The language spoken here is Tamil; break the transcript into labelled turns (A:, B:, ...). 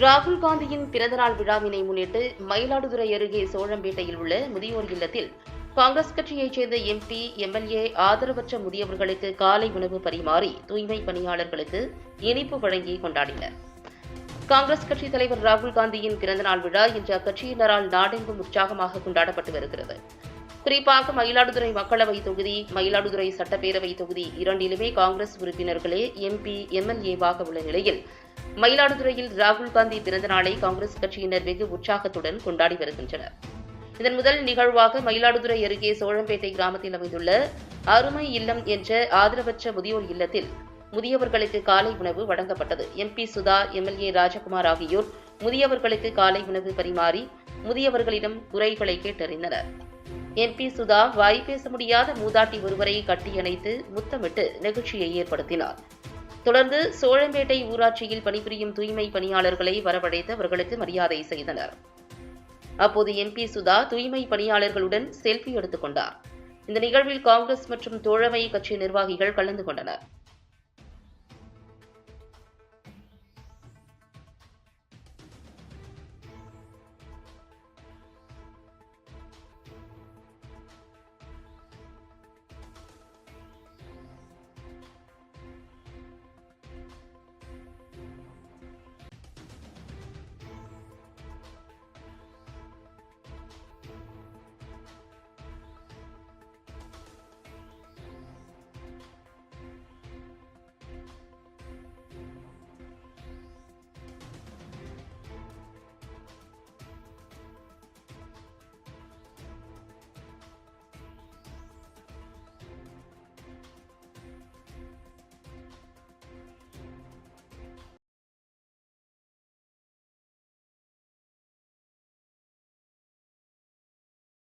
A: ராகுல் காந்தியின் பிறந்தநாள் விழாவினை முன்னிட்டு மயிலாடுதுறை அருகே சோழம்பேட்டையில் உள்ள முதியோர் இல்லத்தில் காங்கிரஸ் கட்சியைச் சேர்ந்த எம்பி எம்எல்ஏ ஆதரவற்ற முதியவர்களுக்கு காலை உணவு பரிமாறி தூய்மை பணியாளர்களுக்கு இனிப்பு வழங்கி கொண்டாடினர். காங்கிரஸ் கட்சித் தலைவர் ராகுல் காந்தியின் பிறந்தநாள் விழா இன்று அக்கட்சியினரால் நாடெங்கும் உற்சாகமாக கொண்டாடப்பட்டு வருகிறது. குறிப்பாக மயிலாடுதுறை மக்களவை தொகுதி மயிலாடுதுறை சட்டப்பேரவை தொகுதி இரண்டிலுமே காங்கிரஸ் உறுப்பினர்களே எம்பி எம்எல்ஏவாக உள்ள நிலையில் மயிலாடுதுறையில் ராகுல் காந்தி பிறந்த நாளை காங்கிரஸ் கட்சியினர் வெகு உற்சாகத்துடன் கொண்டாடி வருகின்றனர். இதன் முதல் நிகழ்வாக மயிலாடுதுறை அருகே சோழம்பேட்டை கிராமத்தில் அமைந்துள்ள அருமை இல்லம் என்ற ஆதரவற்ற முதியோர் இல்லத்தில் முதியவர்களுக்கு காலை உணவு வழங்கப்பட்டது. எம்பி சுதா எம்எல்ஏ ராஜகுமார் ஆகியோர் முதியவர்களுக்கு காலை உணவு பரிமாறி முதியவர்களிடம் குறைகளை கேட்டறிந்தனர். எம்பி சுதா வாய் பேச முடியாத மூதாட்டி ஒருவரை கட்டியணைத்து முத்தமிட்டு நிகழ்ச்சியை ஏற்படுத்தினார். தொடர்ந்து சோழம்பேட்டை ஊராட்சியில் பணிபுரியும் தூய்மை பணியாளர்களை வரவழைத்து அவர்களுக்கு மரியாதை செய்தனர். அப்போது எம்பி சுதா தூய்மை பணியாளர்களுடன் செல்ஃபி எடுத்துக் கொண்டார். இந்த நிகழ்வில் காங்கிரஸ் மற்றும் தோழமை கட்சி நிர்வாகிகள் கலந்து கொண்டனர்.